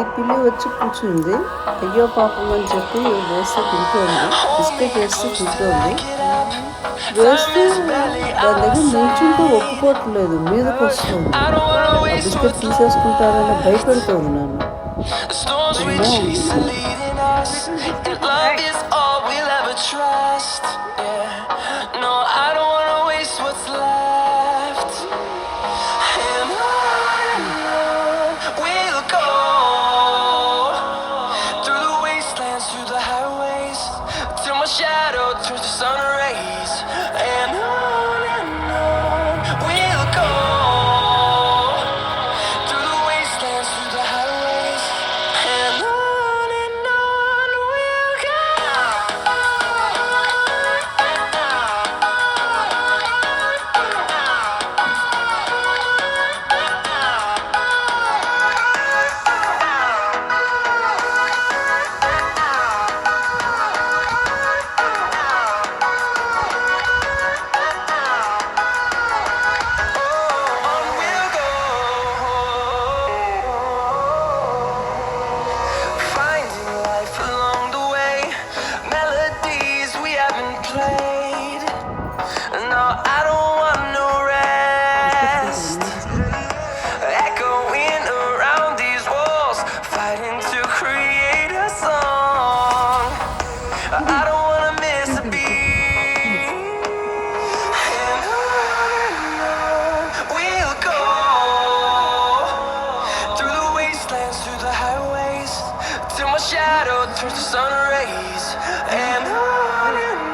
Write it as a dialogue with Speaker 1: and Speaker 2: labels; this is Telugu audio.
Speaker 1: ఈ పిల్లి వచ్చి కూర్చుంది. అయ్యో పాపం అని చెప్పి వేస్తే తింటుంది. బిస్కెట్ వేస్తే తింటుంది. వేస్తే దాని దగ్గర నిల్చుంటే ఒప్పుకోవట్లేదు. మీదకి వస్తుంది. బిస్కెట్ తీసేసుకుంటారని భయపెడుతోంది నన్ను.
Speaker 2: through the sun rays. shadow through the sun rays and on and on.